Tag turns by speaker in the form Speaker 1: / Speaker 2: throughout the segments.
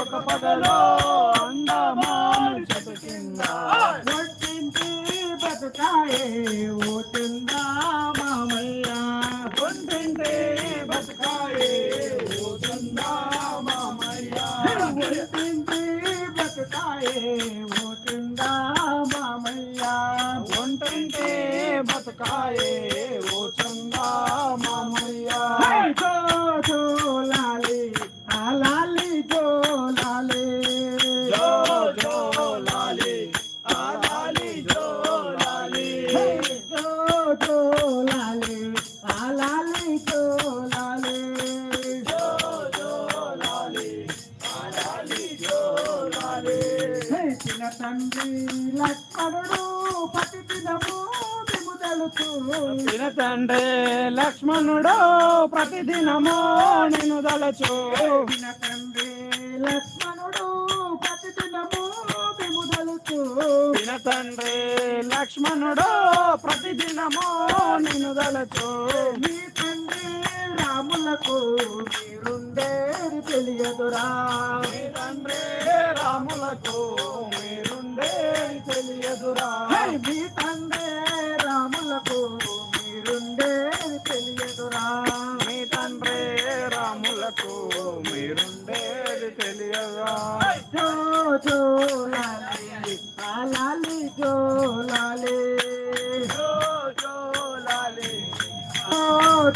Speaker 1: ఒక పగలు
Speaker 2: అండమాను చెట్టు కింద
Speaker 1: ఒట్టింటి బతుకాయే ఓ కింద మామయ్య?
Speaker 2: ఒంటింటి బతుకాయే
Speaker 1: లక్ష్మణుడు
Speaker 2: ప్రతిదినము నేను దలచు
Speaker 1: లక్ష్మణుడు పతి దినము విముదలుతూ
Speaker 2: తిన తండ్రి లక్ష్మణుడు ప్రతిదినము నేను దలచు
Speaker 1: మీ తండ్రి రాములకు మీరుండేది తెలియదురా.
Speaker 2: మీ తండ్రి రాములకు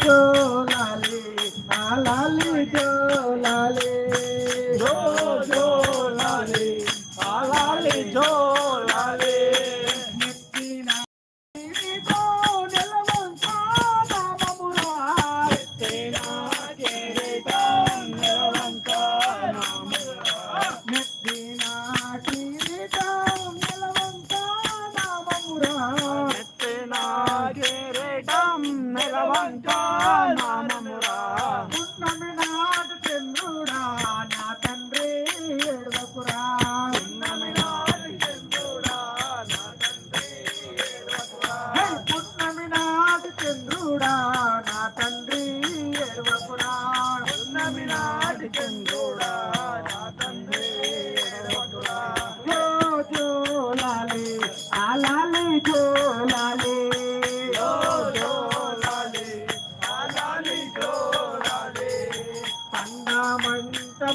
Speaker 1: జో జో లాలి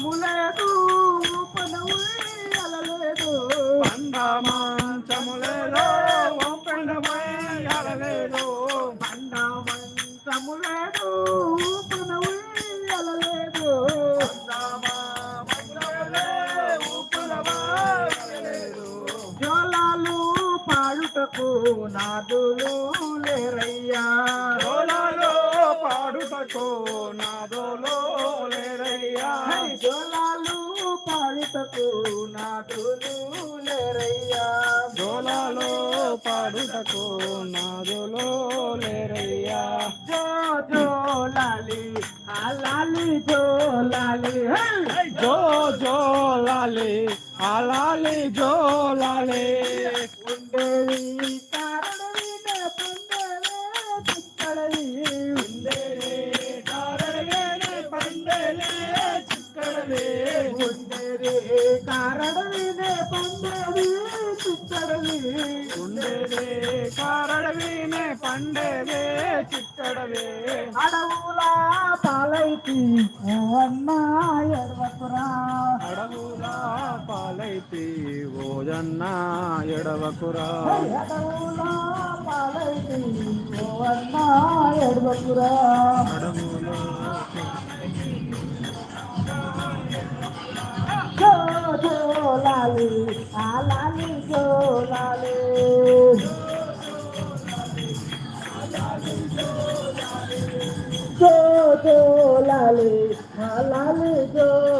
Speaker 1: లేదు పనవు అలలేదు
Speaker 2: పండమంచములే ఉప్పులమై అలలేదు.
Speaker 1: జోలాలు పాడుటకు నాదులు లేరయ్యా
Speaker 2: జోలాలో పాడుటకు నాదోలో లేరయ్యా.
Speaker 1: హై, జోలాలు పాడుటకు నాదులు లేరయ్యా
Speaker 2: జోలాలో పాడుటకు నాదోలో లేరయ్యా.
Speaker 1: జో జో లాలి ఆ లాలి జో లాలి హై!
Speaker 2: జో జో
Speaker 1: ఉండేది కారణమిదే పొందేది చిక్కడవి
Speaker 2: ఉండేదే కారణమేనే పండేదే చిక్కడవే
Speaker 1: అడవుల పాలైతి ఓ అన్నా ఎడవకురా.
Speaker 2: అడవుల పాలైతే ఓజన్న ఎడవకురా.
Speaker 1: అడవుల పాలైతి ఓ అన్నా ఎడవకురా.
Speaker 2: అడవులో
Speaker 1: লালি লালি
Speaker 2: গো লালি। গো লালি লালি গো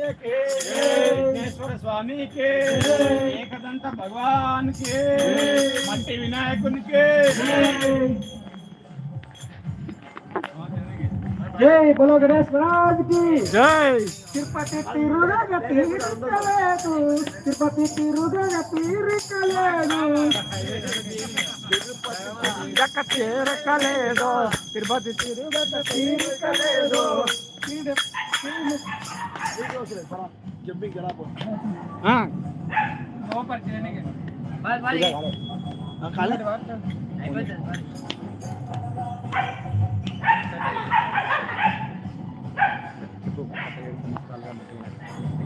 Speaker 2: విఘ్నేశ్వర స్వామికి ఏకదంత భగవాన్కి మట్టి వినాయకునికి
Speaker 1: జై బలో గణేష్ మహారాజ్కి
Speaker 2: జై
Speaker 1: తిరుపతి తిరుగ తీరికలేదు తిరుపతి తిరుగ తీరికలేదు
Speaker 2: జక్క తీరకలేదు తిరుపతి తిరుగత తీరకలేదు ఆ.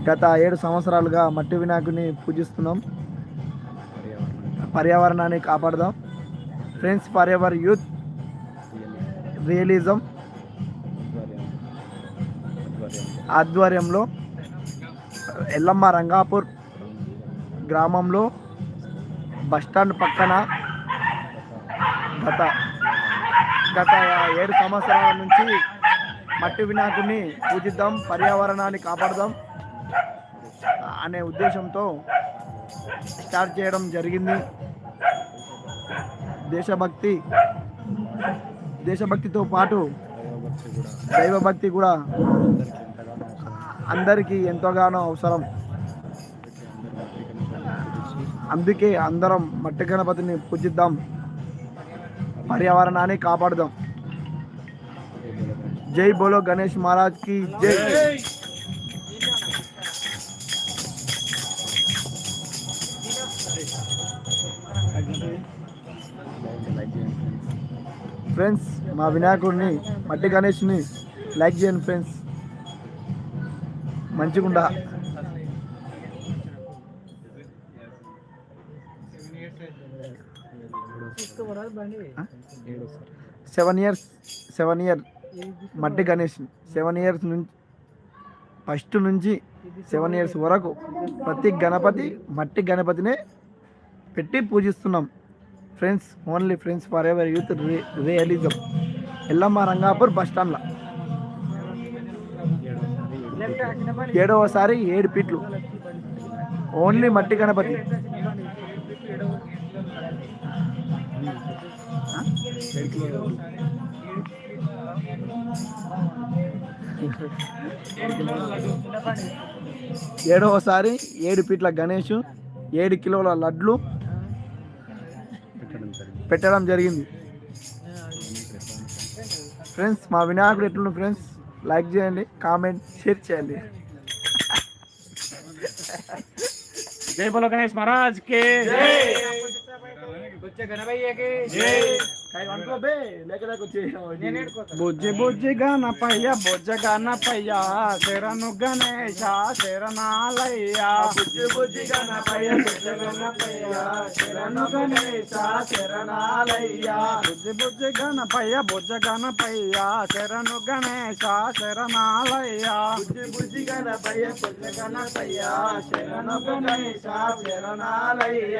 Speaker 3: గత ఏడు సంవత్సరాలుగా మట్టి వినాయకుని పూజిస్తున్నాం. పర్యావరణాన్ని కాపాడదాం. Friends for ever youth realism ఆధ్వర్యంలో ఎల్లమ్మ రంగాపూర్ గ్రామంలో బస్టాండ్ పక్కన గత గత ఏడు సంవత్సరాల నుంచి మట్టి వినాయకుడిని పూజిద్దాం పర్యావరణాన్ని కాపాడదాం. అనే ఉద్దేశంతో స్టార్ట్ చేయడం జరిగింది. దేశభక్తి దేశభక్తితో పాటు దైవభక్తి కూడా అందరికీ ఎంతగానో అవసరం. అందుకే అందరం మట్టి గణపతిని పూజిద్దాం. పర్యావరణాన్ని కాపాడుదాం. జై బోలో గణేష్ మహారాజ్కి జై. ఫ్రెండ్స్ మా వినాయకుడిని మట్టి గణేష్ని లైక్ చేయండి ఫ్రెండ్స్ మంచిగుండా. సెవెన్ ఇయర్స్ సెవెన్ ఇయర్ మట్టి గణేష్ సెవెన్ ఇయర్స్ నుంచి ఫస్ట్ నుంచి సెవెన్ ఇయర్స్ వరకు ప్రతి గణపతి మట్టి గణపతినే పెట్టి పూజిస్తున్నాం. Friends only friends for ever youth realism Yellamma Rangapur bus స్టాండ్లో ఏడవసారి ఏడు పీట్లు. ఓన్లీ మట్టి గణపతి. ఏడవసారి ఏడు పీట్ల గణేష్ ఏడు కిలోల లడ్లు పెట్టడం జరిగింది. ఫ్రెండ్స్ మా వినాయకుడు ఎట్లుంది ఫ్రెండ్స్ లైక్ చేయండి కామెంట్ షేర్ చేయండి.
Speaker 2: జై బోలో గణేష్ మహారాజ్కి. బుజ్జి బుజ్జి గణపయ్య బుజ్జ గణపయ్య శరణు గణేశ శరణాలయ్య బుజ్జి బుజ్జి గణపయ్య బుజ్జ గణపయ్య శరణు గణేశ శరణాలయ్య బుజ్జి బుజ్జి గణపయ్య బుజ్జ గణపయ్య శరణు గణేశ శరణాలయ్య బుజ్జి బుజ్జి గణపయ్య బుజ్జ గణపయ్య శరణు గణేశ శరణాలయ్య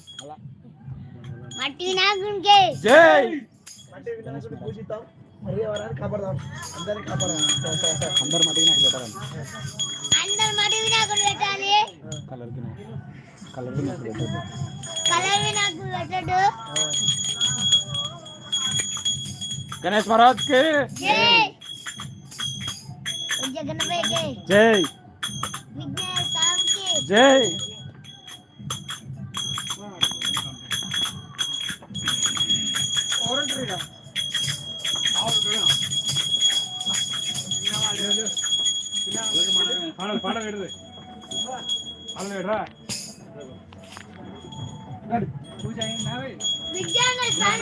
Speaker 4: మట్టి వినాయకునికి
Speaker 2: జై.
Speaker 3: మట్టి వినాయకుడిని పూజిద్దాం పర్యావరణాన్ని కాపాడదాం. అందరినీ కాపాడదాం.
Speaker 2: అందరు మట్టి నాకు పెట్టాలి.
Speaker 4: అందరు మట్టి వినాయకుడు పెట్టాలి
Speaker 2: కలర్ కలర్ నాకు పెట్టాలి
Speaker 4: కలర్ వినాయకుడు పెట్టడు.
Speaker 2: గణేష్ మహారాజ్కి.
Speaker 4: జై. జగన్పేకి
Speaker 2: జై.
Speaker 4: విఘ్నేశ్వర స్వామికి
Speaker 2: జై. పాడ పెడదు. పాడ పెడరా? పూజ అయిందా
Speaker 4: విజ్ఞాన స్వామి